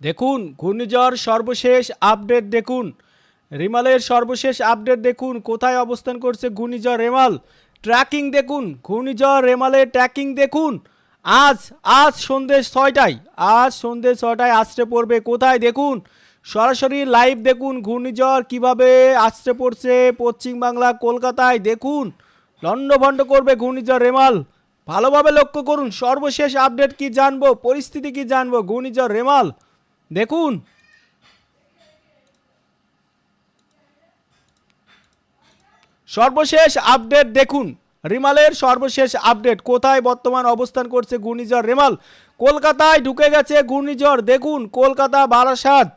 দেখুন, ঘূর্ণিঝড় সর্বশেষ আপডেট দেখুন। রিমালের সর্বশেষ আপডেট দেখুন, কোথায় অবস্থান করছে ঘূর্ণিঝড় রেমাল। ট্র্যাকিং দেখুন, ঘূর্ণিঝড় রেমালের ট্র্যাকিং দেখুন। আজ আজ সন্ধ্যে ছয়টায়, আজ সন্ধ্যে ছয়টায় আসতে পড়বে কোথায় দেখুন। সরাসরি লাইভ দেখুন, ঘূর্ণিঝড় কীভাবে আসতে পড়ছে পশ্চিমবাংলা কলকাতায় দেখুন। লণ্ডভণ্ড করবে ঘূর্ণিঝড় রেমাল। ভালোভাবে লক্ষ্য করুন, সর্বশেষ আপডেট কি জানব, পরিস্থিতি কি জানব, ঘূর্ণিঝড় রেমাল। দেখুন। সর্বশেষ আপডেট দেখুন। রিমালের সর্বশেষ আপডেট, কোথায় বর্তমান অবস্থান করছে ঘূর্ণিঝড় রেমাল? কলকাতায় ঢুকে গেছে ঘূর্ণিঝড়, দেখুন কলকাতা, বারাসাত।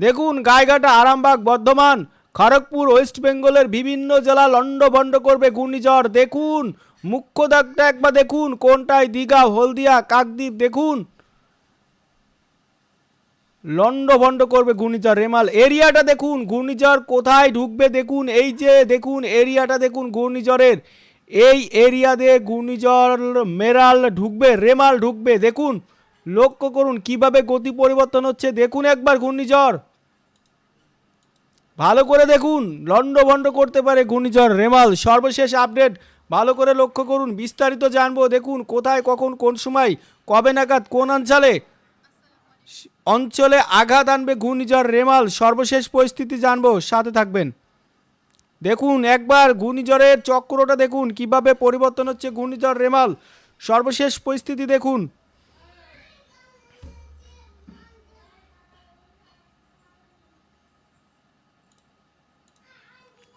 দেখুন গাইঘাটা, আরামবাগ, বর্ধমান, খড়গপুর, ওয়েস্ট বেঙ্গলের বিভিন্ন জেলা লণ্ডভণ্ড করবে ঘূর্ণিঝড়, দেখুন। মুখ্য দাগটা একবার দেখুন, কোনটায় দীঘা, হলদিয়া, কাকদ্বীপ, দেখুন। লন্ডভন্ড করবে ঘূর্ণিঝড় রেমাল এরিয়াটা দেখুন, ঘূর্ণিঝড় কোথায় ঢুকবে দেখুন, এই যে দেখুন এরিয়াটা দেখুন ঘূর্ণিঝড়ের। এই এরিয়া দিয়ে ঘূর্ণিঝড় মেরাল ঢুকবে, রেমাল ঢুকবে, দেখুন। লক্ষ্য করুন কীভাবে গতি পরিবর্তন হচ্ছে, দেখুন একবার ঘূর্ণিঝড়। ভালো করে দেখুন লন্ডভন্ড করতে পারে ঘূর্ণিঝড় রেমাল, সর্বশেষ আপডেট। ভালো করে লক্ষ্য করুন, বিস্তারিত জানব, দেখুন কোথায়, কখন, কোন সময়, কবে নাগাদ, কোন অঞ্চলে। অঞ্চলে আঘাত আনবে ঘূর্ণিঝড় রেমাল। সর্বশেষ পরিস্থিতি জানব। সাথে থাকবেন। দেখুন, একবার ঘূর্ণিঝড়ের চক্রটা দেখুন। কীভাবে পরিবর্তন হচ্ছে ঘূর্ণিঝড় রেমাল। সর্বশেষ পরিস্থিতি দেখুন।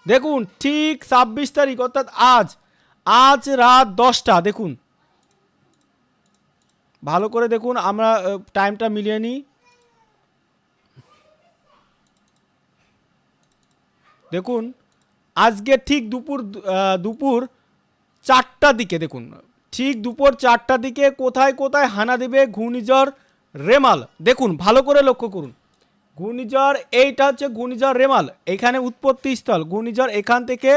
দেখুন, ঠিক ছাব্বিশ তারিখ, অর্থাৎ আজ। আজ রাত দশটা, দেখুন। ভালো করে দেখুন, আমরা টাইমটা মিলিয়ে নিই। দেখুন, আজকে ঠিক দুপুর দুপুর চারটার দিকে, দেখুন, ঠিক দুপুর চারটার দিকে কোথায় কোথায় হানা দেবে ঘূর্ণিঝড় রেমাল? দেখুন, ভালো করে লক্ষ্য করুন। ঘূর্ণিঝড়, এইটা হচ্ছে ঘূর্ণিঝড় রেমাল। এখানে উৎপত্তি স্থল। ঘূর্ণিঝড় এখান থেকে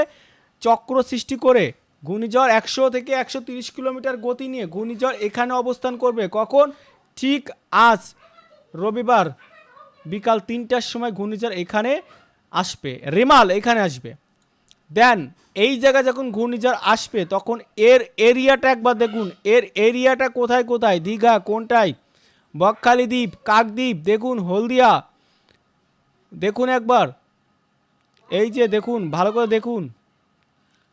চক্র সৃষ্টি করে ঘূর্ণিঝড় একশো থেকে একশো তিরিশ কিলোমিটার গতি নিয়ে ঘূর্ণিঝড় এখানে অবস্থান করবে। কখন? ঠিক আজ রবিবার বিকাল তিনটার সময় ঘূর্ণিঝড় এখানে আসবে, রেমাল এখানে আসবে। দেন, এই জায়গায় যখন ঘূর্ণিঝড় আসবে, তখন এর এরিয়াটা একবার দেখুন। এর এরিয়াটা কোথায় কোথায়? দীঘা, কোনটায়? বকখালি দ্বীপ কাকদ্বীপ, দেখুন, হলদিয়া। দেখুন একবার। এই যে দেখুন, ভালো করে দেখুন।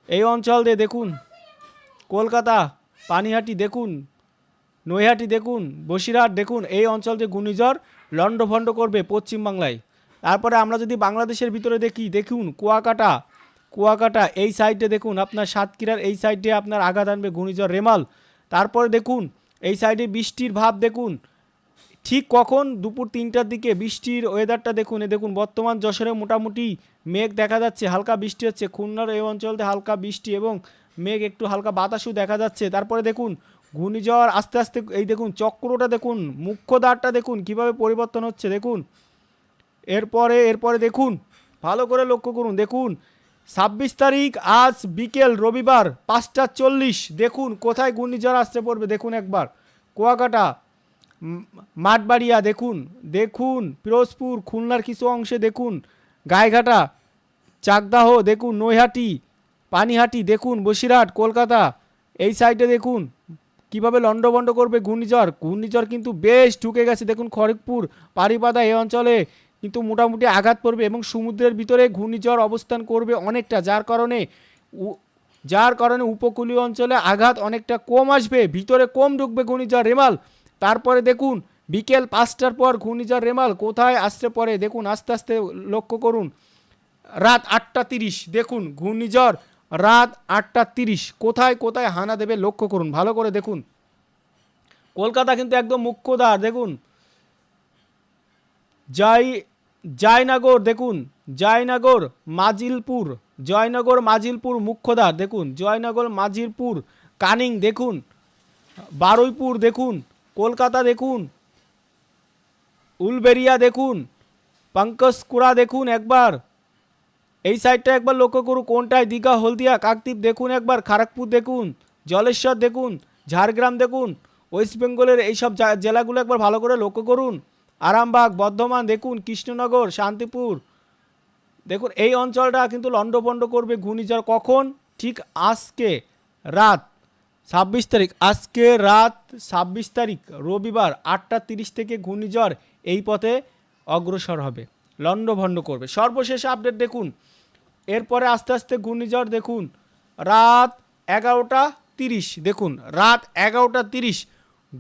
এই অঞ্চল দিয়ে দেখুন। কলকাতা, পানিহাটি দেখুন। নৈহাটি দেখুন। বসিরহাট দেখুন। এই অঞ্চল দিয়ে ঘূর্ণিঝড় লণ্ডভণ্ড করবে পশ্চিমবাংলায়। তারপরে আমরা যদি বাংলাদেশের ভিতরে দেখি, দেখুন কুয়াকাটা কুয়াকাটা, এই সাইডে দেখুন আপনার সাতক্ষীরার, এই সাইডে আপনার আঘাত আনবে ঘূর্ণিঝড় রেমাল। তারপরে দেখুন, এই সাইডে বৃষ্টির ভাব দেখুন। ঠিক কখন? দুপুর তিনটার দিকে বৃষ্টির ওয়েদারটা দেখুন এ দেখুন বর্তমান যশোরে মোটামুটি মেঘ দেখা যাচ্ছে, হালকা বৃষ্টি হচ্ছে। খুলনার এই অঞ্চলতে হালকা বৃষ্টি এবং মেঘ একটু হালকা বাতাসও দেখা যাচ্ছে। তারপরে দেখুন, ঘূর্ণিঝড় আস্তে আস্তে, এই দেখুন চক্রটা দেখুন, মুখ্য দ্বারটা দেখুন কীভাবে পরিবর্তন হচ্ছে। দেখুন এরপরে এরপরে দেখুন, ভালো করে লক্ষ্য করুন, দেখুন, ছাব্বিশ তারিখ, আজ বিকেল, রবিবার, পাঁচটা চল্লিশ, দেখুন, কোথায় ঘূর্ণিঝড় আসতে পড়বে, দেখুন একবার, কুয়াকাটা মাঠবাড়িয়া, দেখুন দেখুন, পিরোজপুর, খুলনার কিছু অংশে দেখুন গায়েঘাটা চাকদাহ, দেখুন, নৈহাটি, পানিহাটি, দেখুন, বসিরহাট, কলকাতা, এই সাইডে দেখুন, কীভাবে লণ্ডভণ্ড করবে ঘূর্ণিঝড় ঘূর্ণিঝড় কিন্তু বেশ ঢুকে গেছে, দেখুন খড়গপুর, পারিপাদা, এই অঞ্চলে কিন্তু মোটামুটি আঘাত পড়বে এবং সমুদ্রের ভিতরে ঘূর্ণিঝড় অবস্থান করবে অনেকটা, যার কারণে যার কারণে উপকূলীয় অঞ্চলে আঘাত অনেকটা কম আসবে, ভিতরে কম ঢুকবে ঘূর্ণিঝড় রেমাল। তারপরে দেখুন, বিকেল পাঁচটার পর ঘূর্ণিঝড় রেমাল কোথায় আসতে পরে, দেখুন, আস্তে আস্তে লক্ষ্য করুন। রাত আটটা তিরিশ, দেখুন, ঘূর্ণিঝড় রাত আটটা তিরিশ, কোথায় কোথায় হানা দেবে লক্ষ্য করুন, ভালো করে দেখুন। কলকাতা কিন্তু একদম মুখ্যদার দেখুন। জয় জয়নগর, দেখুন, জয়নগর, মাজিলপুর জয়নগর, মাজিলপুর মুখ্যদ্বার দেখুন, জয়নগর, মাজিলপুর, কানিং, দেখুন, বারুইপুর, দেখুন, কলকাতা, দেখুন, উলবেরিয়া, দেখুন, পঙ্কজকুড়া, দেখুন একবার, এই সাইডটা একবার লক্ষ্য করুন, কোনটায় দীঘা, হলদিয়া, কাকদ্বীপ, দেখুন একবার খড়গপুর দেখুন, জলেশ্বর, দেখুন, ঝাড়গ্রাম, দেখুন, ওয়েস্ট বেঙ্গলের এইসব জেলাগুলো একবার ভালো করে লক্ষ্য করুন। আরামবাগ, বর্ধমান, দেখুন কৃষ্ণনগর, শান্তিপুর। দেখুন, এই অঞ্চলটা কিন্তু লণ্ডভণ্ড করবে ঘূর্ণিঝড় কখন? ঠিক আজকে রাত ছাব্বিশ তারিখ। আজকে রাত ছাব্বিশ তারিখ, রবিবার আটটা তিরিশ থেকে ঘূর্ণিঝড় এই পথে অগ্রসর হবে, লণ্ডভণ্ড করবে। সর্বশেষ আপডেট দেখুন, এরপরে আস্তে আস্তে ঘূর্ণিঝড় দেখুন, রাত এগারোটা তিরিশ। দেখুন, রাত এগারোটা তিরিশ,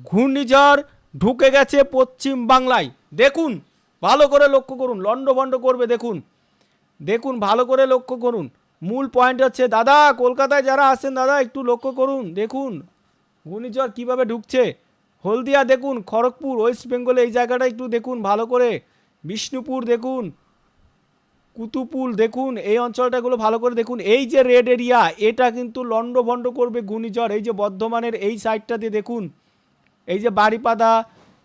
ঘূর্ণিঝড় ঢুকে গেছে পশ্চিম বাংলায়। দেখুন, ভালো করে লক্ষ্য করুন, লণ্ডভণ্ড করবে, দেখুন। দেখুন, ভালো করে লক্ষ্য করুন। মূল পয়েন্ট হচ্ছে, দাদা, কলকাতায় যারা আছেন দাদা, একটু লক্ষ্য করুন, দেখুন। ঘূর্ণিঝড় কীভাবে ঢুকছে? হলদিয়া, দেখুন, খড়গপুর, ওয়েস্ট বেঙ্গলে এই জায়গাটা একটু দেখুন, ভালো করে। বিষ্ণুপুর, দেখুন। কুতুপুল দেখুন, এই অঞ্চলটাগুলো ভালো করে দেখুন। এই যে রেড এরিয়া এটা কিন্তু লণ্ডভণ্ড করবে ঘূর্ণিঝড়, এই যে বর্ধমানের এই সাইডটা দিয়ে দেখুন। এই যে বাড়িপাদা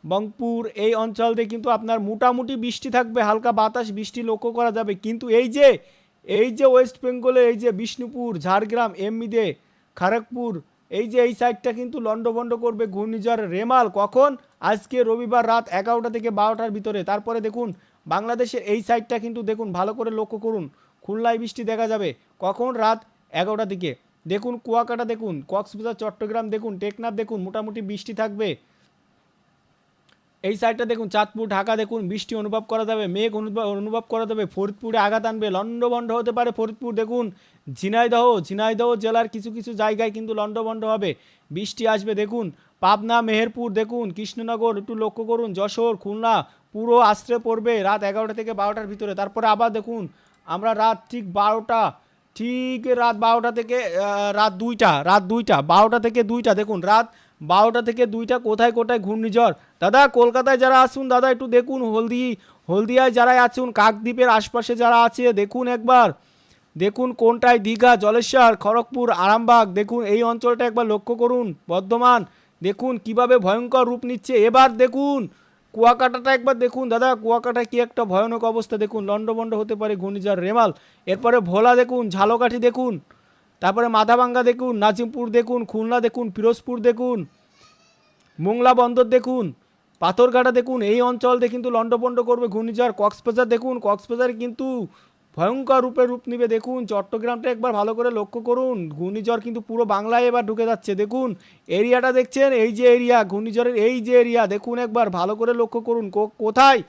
বংপুর, এই অঞ্চল দিয়ে কিন্তু আপনার মোটামুটি বৃষ্টি থাকবে, হালকা বাতাস, বৃষ্টি লক্ষ্য করা যাবে। কিন্তু এই যে এই যে ওয়েস্ট বেঙ্গলে এই যে বিষ্ণুপুর, ঝাড়গ্রাম এমনিদে খড়গপুর এই যে এই সাইডটা কিন্তু লণ্ডভণ্ড করবে ঘূর্ণিঝড় রেমাল। কখন? আজকে রবিবার রাত এগারোটা থেকে বারোটার ভিতরে। তারপরে দেখুন, বাংলাদেশের এই সাইডটা কিন্তু দেখুন, ভালো করে লক্ষ্য করুন। খুলনায় বৃষ্টি দেখা যাবে। কখন? রাত এগারোটা দিকে দেখুন কুয়াকাটা, দেখুন কক্সবাজার, চট্টগ্রাম, দেখুন টেকনাফ, দেখুন মোটামুটি বৃষ্টি থাকবে। এই সাইডটা দেখুন, চাঁদপুর, ঢাকা, দেখুন বৃষ্টি অনুভব করা যাবে, মেঘ অনুভব করা যাবে, ফরিদপুরে আঘাত আনবে, লণ্ডভণ্ড হতে পারে ফরিদপুর, দেখুন ঝিনাইদহ ঝিনাইদহ জেলার কিছু কিছু জায়গায় কিন্তু লণ্ডভণ্ড হবে, বৃষ্টি আসবে, দেখুন পাবনা, মেহেরপুর, দেখুন কৃষ্ণনগর, একটু লক্ষ্য করুন, যশোর, খুলনা, পুরো আশ্রে পড়বে, রাত এগারোটা থেকে বারোটার ভিতরে, তারপরে আবার দেখুন, আমরা রাত ঠিক বারোটা ঠিক রাত বারোটা থেকে রাত দুইটা রাত দুইটা, বারোটা থেকে দুইটা। দেখুন, রাত বারোটা থেকে দুইটা কোথায় কোথায় ঘূর্ণিঝড়? দাদা, কলকাতায় যারা আসুন, দাদা, একটু দেখুন, হলদি, হলদিয়ায় যারা আছেন কাকদ্বীপের আশপাশে যারা আছে, দেখুন একবার। দেখুন কোনটায় দীঘা, জলেশ্বর, খড়গপুর, আরামবাগ, দেখুন এই অঞ্চলটা একবার লক্ষ্য করুন, বর্ধমান। দেখুন কীভাবে ভয়ঙ্কর রূপ নিচ্ছে। এবার দেখুন কুয়াকাটাটা একবার দেখুন, দাদা। কুয়াকাটা কি একটা ভয়ানক অবস্থা দেখুন। লণ্ডভণ্ড হতে পারে ঘূর্ণিঝড় রেমাল। এরপরে ভোলা দেখুন, ঝালকাঠি দেখুন। তারপরে মাথাভাঙ্গা দেখুন, নাজিমপুর দেখুন, খুলনা দেখুন, পিরোজপুর দেখুন, মোংলা বন্দর দেখুন, পাথরঘাটা দেখুন। এই অঞ্চল দিয়ে কিন্তু লণ্ডভণ্ড করবে ঘূর্ণিঝড়। কক্সবাজার দেখুন, কক্সবাজার কিন্তু ভয়ঙ্কর রূপে রূপ নিবে, দেখুন। চট্টগ্রামটা একবার ভালো করে লক্ষ্য করুন। ঘূর্ণিঝড় কিন্তু পুরো বাংলায় এবার ঢুকে যাচ্ছে, দেখুন। এরিয়াটা দেখছেন? এই যে এরিয়া, ঘূর্ণিঝড়ের এই যে এরিয়া, দেখুন একবার, ভালো করে লক্ষ্য করুন। কোথায়?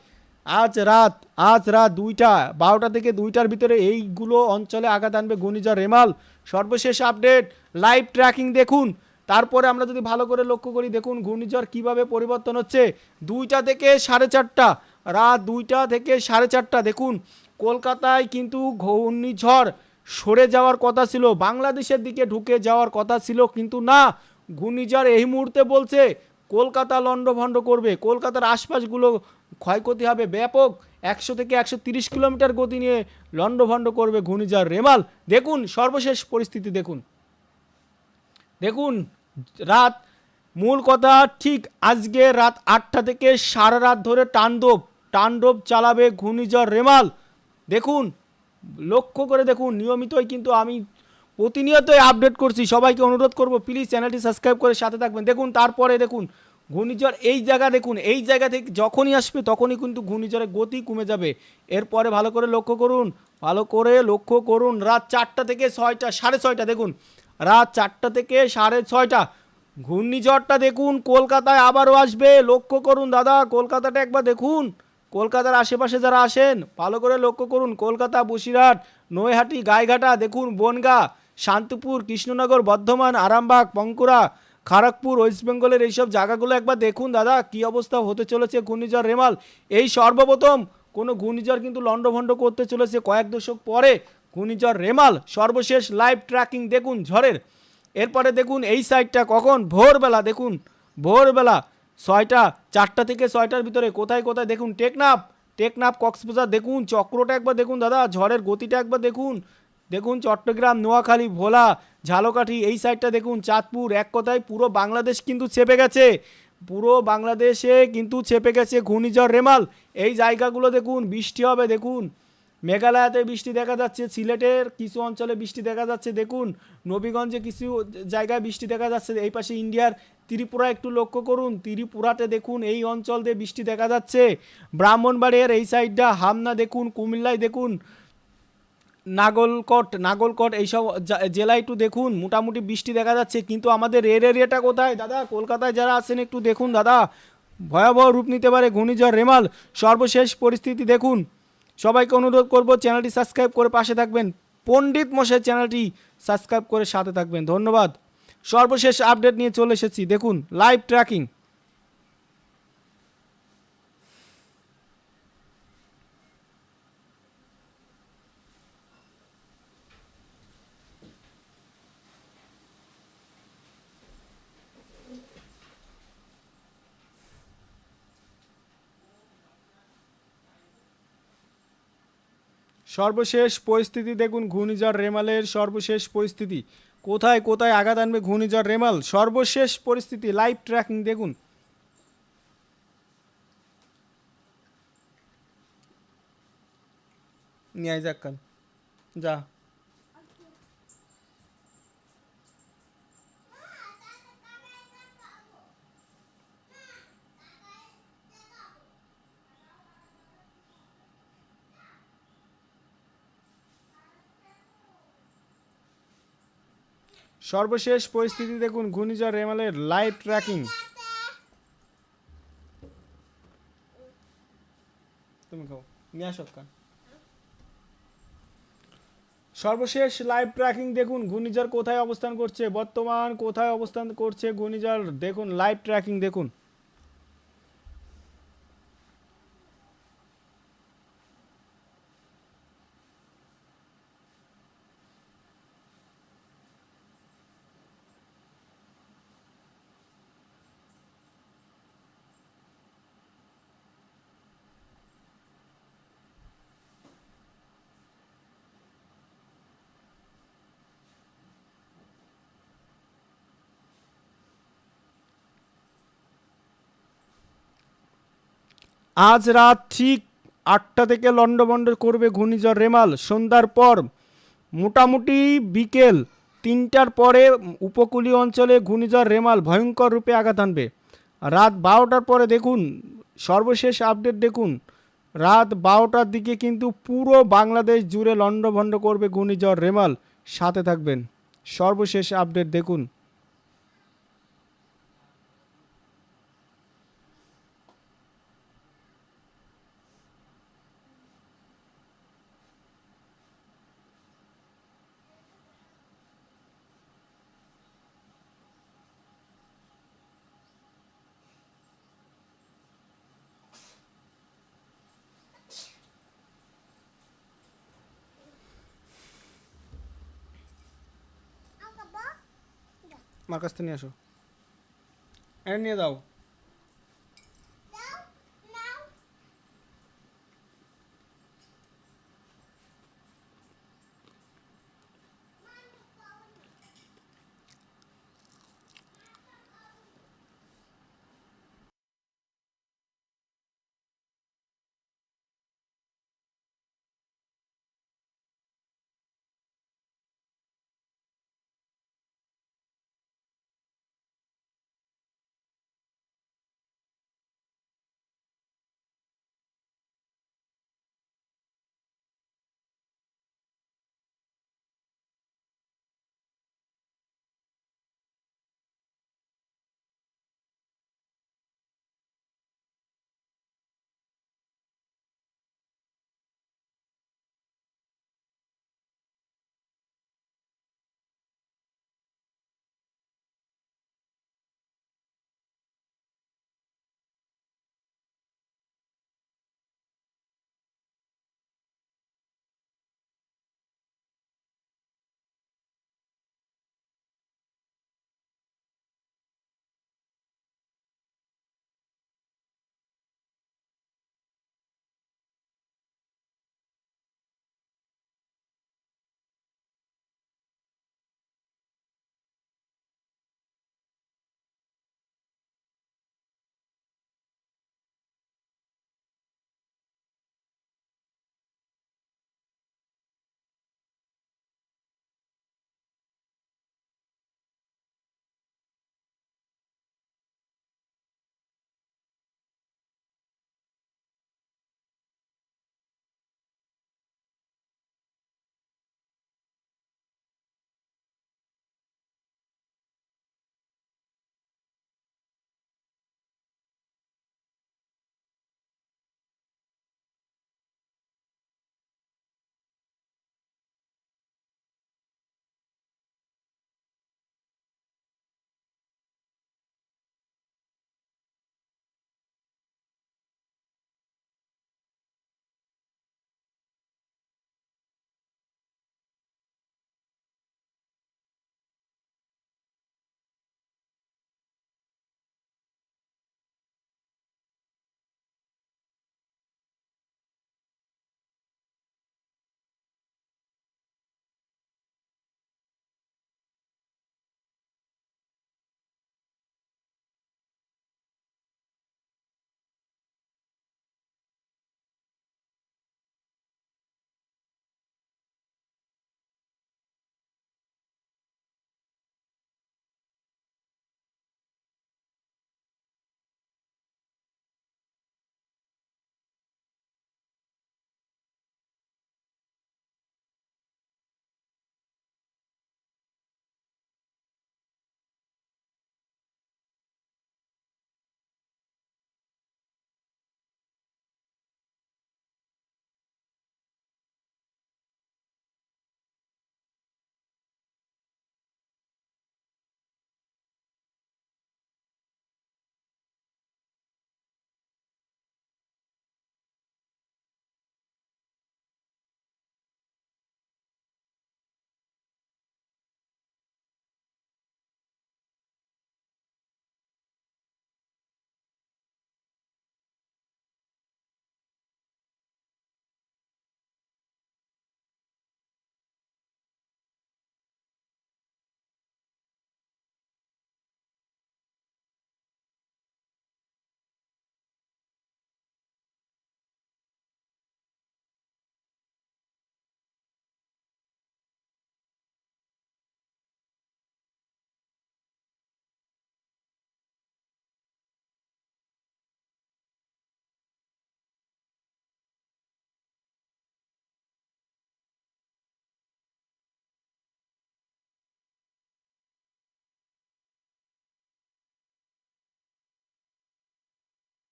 আজ রাত আজ রাত দুইটা, বারোটা থেকে দুইটার ভিতরে এইগুলো অঞ্চলে আঘাত আনবে ঘূর্ণিঝড় রেমাল। সর্বশেষ আপডেট, লাইভ ট্র্যাকিং দেখুন। তারপরে আমরা যদি ভালো করে লক্ষ্য করি, দেখুন ঘূর্ণিঝড় কীভাবে পরিবর্তন হচ্ছে। দুইটা থেকে সাড়ে চারটা, রাত দুইটা থেকে সাড়ে চারটা, দেখুন। কলকাতায় কিন্তু ঘূর্ণিঝড় সরে যাওয়ার কথা ছিল, বাংলাদেশের দিকে ঢুকে যাওয়ার কথা ছিল, কিন্তু না, ঘূর্ণিঝড় এই মুহূর্তে বলছে কলকাতা লণ্ডভণ্ড করবে, কলকাতার আশপাশগুলো ক্ষয়ক্ষতি হবে ব্যাপক, একশো থেকে একশো তিরিশ কিলোমিটার গতি নিয়ে লণ্ডভণ্ড করবে ঘূর্ণিঝড় রেমাল। দেখুন, সর্বশেষ পরিস্থিতি দেখুন। দেখুন, রাত, মূল কথা ঠিক আজকে রাত আটটা থেকে সারা রাত ধরে তাণ্ডব তাণ্ডব চালাবে ঘূর্ণিঝড় রেমাল। দেখুন, লক্ষ্য করে দেখুন, নিয়মিতই কিন্তু আমি প্রতিনিয়তই আপডেট করছি। সবাইকে অনুরোধ করব প্লিজ চ্যানেলটি সাবস্ক্রাইব করে সাথে থাকবেন। দেখুন, তারপরে দেখুন, ঘূর্ণিঝড় এই জায়গা দেখুন, এই জায়গা থেকে যখনই আসবে, তখনই কিন্তু ঘূর্ণিঝড়ের গতি কমে যাবে। এরপরে ভালো করে লক্ষ্য করুন, ভালো করে লক্ষ্য করুন, রাত চারটা থেকে ছয়টা, সাড়ে ছয়টা, দেখুন, রাত চারটা থেকে সাড়ে ছয়টা। ঘূর্ণিঝড়টা দেখুন, কলকাতায় আবারও আসবে, লক্ষ্য করুন দাদা, কলকাতাটা একবার দেখুন। কলকাতার আশেপাশে যারা আসেন, ভালো করে লক্ষ্য করুন, কলকাতা, বসিরহাট, নৈহাটি, গাইঘাটা, দেখুন বনগা, শান্তিপুর, কৃষ্ণনগর, বর্ধমান, আরামবাগ, পঙ্কুরা খড়গপুর ওয়েস্ট বেঙ্গলের এইসব জায়গাগুলো একবার দেখুন দাদা, কি অবস্থা হতে চলেছে ঘূর্ণিঝড় রেমাল। এই সর্বপ্রথম কোনো ঘূর্ণিঝড় কিন্তু লণ্ডভণ্ড করতে চলেছে কয়েক দশক পরে, ঘূর্ণিঝড় রেমাল, সর্বশেষ লাইভ ট্র্যাকিং দেখুন ঝড়ের। এরপরে দেখুন এই সাইডটা কখন? ভোরবেলা, দেখুন, ভোরবেলা ছয়টা, চারটা থেকে ছয়টার ভিতরে। কোথায় কোথায়? দেখুন, টেকনাফ। টেকনাফ, কক্সবাজার, দেখুন, চক্রটা একবার দেখুন, দাদা। ঝড়ের গতিটা একবার দেখুন। দেখুন, চট্টগ্রাম, নোয়াখালী, ভোলা, ঝালকাঠি, এই সাইডটা দেখুন, চাঁদপুর, এক কথায় পুরো বাংলাদেশ কিন্তু চেপে গেছে। পুরো বাংলাদেশে কিন্তু চেপে গেছে ঘূর্ণিঝড় রেমাল। এই জায়গাগুলো দেখুন, বৃষ্টি হবে, দেখুন। মেঘালয়াতে বৃষ্টি দেখা যাচ্ছে, সিলেটের কিছু অঞ্চলে বৃষ্টি দেখা যাচ্ছে। দেখুন, নবীগঞ্জে কিছু জায়গায় বৃষ্টি দেখা যাচ্ছে। এই পাশে ইন্ডিয়ার ত্রিপুরা একটু লক্ষ্য করুন। ত্রিপুরাতে দেখুন, এই অঞ্চল দিয়ে বৃষ্টি দেখা যাচ্ছে। ব্রাহ্মণবাড়িয়ার এই সাইডটা, হামনা দেখুন, কুমিল্লায় দেখুন, নাগলকট নাগলকট এইসব জা- জেলায় একটু দেখুন, মোটামুটি বৃষ্টি দেখা যাচ্ছে। কিন্তু আমাদের রেড এরিয়াটা কোথায়? দাদা, কলকাতায় যারা আছেন একটু দেখুন, দাদা। ভয়াবহ রূপ নিতে পারে ঘূর্ণিঝড়, রেমাল। সর্বশেষ পরিস্থিতি দেখুন। সবাইকে অনুরোধ করব চ্যানেলটি সাবস্ক্রাইব করে পাশে থাকবেন। পণ্ডিত মশাই চ্যানেলটি সাবস্ক্রাইব করে সাথে থাকবেন। ধন্যবাদ। সর্বশেষ আপডেট নিয়ে চলে এসেছি। দেখুন লাইভ ট্র্যাকিং সর্বশেষ পরিস্থিতি দেখুন, ঘূর্ণিঝড় রেমালের সর্বশেষ পরিস্থিতি। কোথায় কোথায় আঘাত আনবে ঘূর্ণিঝড় রেমাল? সর্বশেষ পরিস্থিতি লাইভ ট্র্যাকিং দেখুন। নিয়ে যাক যা। সর্বশেষ পরিস্থিতি দেখুন, ঘূর্ণিঝড় রেমালের লাইভ ট্র্যাকিং তুমি খাও সর্বশেষ লাইভ ট্র্যাকিং দেখুন, ঘূর্ণিঝড় কোথায় অবস্থান করছে, বর্তমান কোথায় অবস্থান করছে ঘূর্ণিঝড়, দেখুন লাইভ ট্র্যাকিং দেখুন। আজ রাত ঠিক আটটা থেকে লন্ডভন্ড করবে ঘূর্ণিঝড় রেমাল। সন্ধ্যার পর মোটামুটি বিকেল তিনটার পরে উপকূলীয় অঞ্চলে ঘূর্ণিঝড় রেমাল ভয়ঙ্কর রূপে আঘাত আনবে। রাত বারোটার পরে দেখুন, সর্বশেষ আপডেট দেখুন, রাত বারোটার দিকে কিন্তু পুরো বাংলাদেশ জুড়ে লন্ডভন্ড করবে ঘূর্ণিঝড় রেমাল। সাথে থাকবেন। সর্বশেষ আপডেট দেখুন। আমার কাছ থেকে নিয়ে আসো। এটা নিয়ে দাও।